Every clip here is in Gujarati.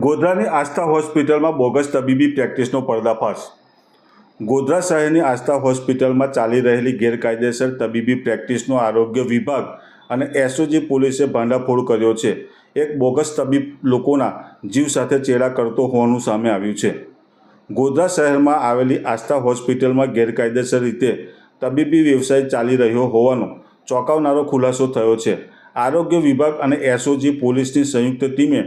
ગોધરાની આસ્થા હોસ્પિટલમાં બોગસ તબીબી પ્રેક્ટિસનો પર્દાફાશ. ગોધરા શહેરની આસ્થા હોસ્પિટલમાં ચાલી રહેલી ગેરકાયદેસર તબીબી પ્રેક્ટિસનો આરોગ્ય વિભાગ અને એસઓજી પોલીસે ભાંડાફોડ કર્યો છે. એક બોગસ તબીબ લોકોના જીવ સાથે ચેડા કરતો હોવાનું સામે આવ્યું છે. ગોધરા શહેરમાં આવેલી આસ્થા હોસ્પિટલમાં ગેરકાયદેસર રીતે તબીબી વ્યવસાય ચાલી રહ્યો હોવાનો ચોંકાવનારો ખુલાસો થયો છે. આરોગ્ય વિભાગ અને એસઓજી પોલીસની સંયુક્ત ટીમે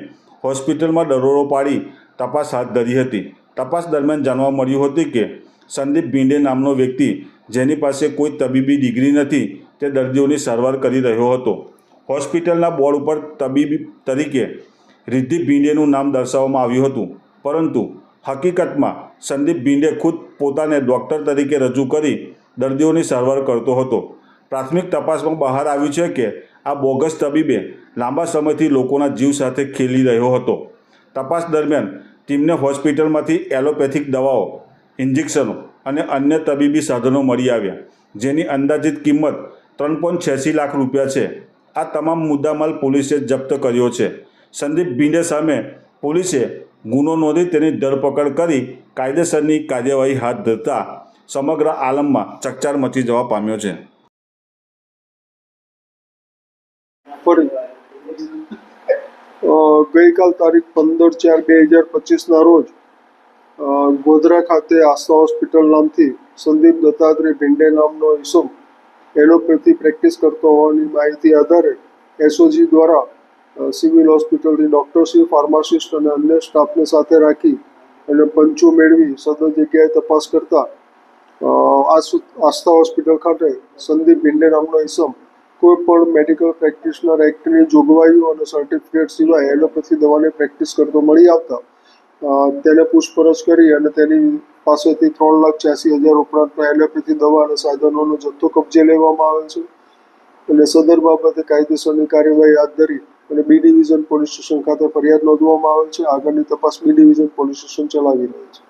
હોસ્પિટલમાં દરોડો પાડી તપાસ હાથ ધરી હતી. તપાસ દરમિયાન જાણવા મળ્યું હતું કે સંદીપ ભીંડે નામનો વ્યક્તિ, જેની પાસે કોઈ તબીબી ડિગ્રી નથી, તે દર્દીઓની સારવાર કરી રહ્યો હતો. હોસ્પિટલના બોર્ડ ઉપર તબીબી તરીકે રિદ્ધિ ભીંડેનું નામ દર્શાવવામાં આવ્યું હતું. પરંતુ હકીકતમાં સંદીપ ભીંડે ખુદ પોતાને ડૉક્ટર તરીકે રજૂ કરી દર્દીઓની સારવાર કરતો હતો. પ્રાથમિક તપાસમાં બહાર આવ્યું છે કે આ બોગસ તબીબે લાંબા સમયથી લોકોના જીવ સાથે ખેલી રહ્યો હતો. તપાસ દરમિયાન ટીમને હોસ્પિટલમાંથી એલોપેથિક દવાઓ, ઇન્જેક્શનો અને અન્ય તબીબી સાધનો મળી આવ્યા, જેની અંદાજિત કિંમત ત્રણ પોઈન્ટ છ્યાસી લાખ રૂપિયા છે. આ તમામ મુદ્દામાલ પોલીસે જપ્ત કર્યો છે. સંદીપ ભીંડે સામે પોલીસે ગુનો નોંધી તેની ધરપકડ કરી કાયદેસરની કાર્યવાહી હાથ ધરતા સમગ્ર આલમમાં ચકચાર મચી જવા પામ્યો છે. ગઈકાલ તારીખ પંદર ચાર બે હજાર પચીસના રોજ ગોધરા ખાતે આસ્થા હોસ્પિટલ નામથી સંદીપ દત્તાત્રેય ભિંડે નામનો ઈસમ એલોપેથી પ્રેક્ટિસ કરતો હોવાની માહિતી આધારે એસઓજી દ્વારા સિવિલ હોસ્પિટલથી ડૉક્ટરશ્રી, ફાર્માસિસ્ટ અને અન્ય સ્ટાફને સાથે રાખી અને પંચો મેળવી સદર જગ્યાએ તપાસ કરતા આસ્થા હોસ્પિટલ ખાતે સંદીપ ભિંડે નામનો ઈસમ કોઈ પણ મેડિકલ પ્રેક્ટિશનર એક્ટની જોગવાઈઓ અને સર્ટિફિકેટ સિવાય એલોપેથી દવાની પ્રેક્ટિસ કરતો મળી આવતા તેને પૂછપરછ કરી અને તેની પાસેથી ત્રણ લાખ છ્યાસી હજાર ઉપરાંતના એલોપેથી દવા અને સાધનોનો જથ્થો કબજે લેવામાં આવે છે. અને સદર બાબતે કાયદેસરની કાર્યવાહી હાથ ધરી અને બી ડિવિઝન પોલીસ સ્ટેશન ખાતે ફરિયાદ નોંધવામાં આવે છે. આગળની તપાસ બી ડિવિઝન પોલીસ સ્ટેશન ચલાવી રહી છે.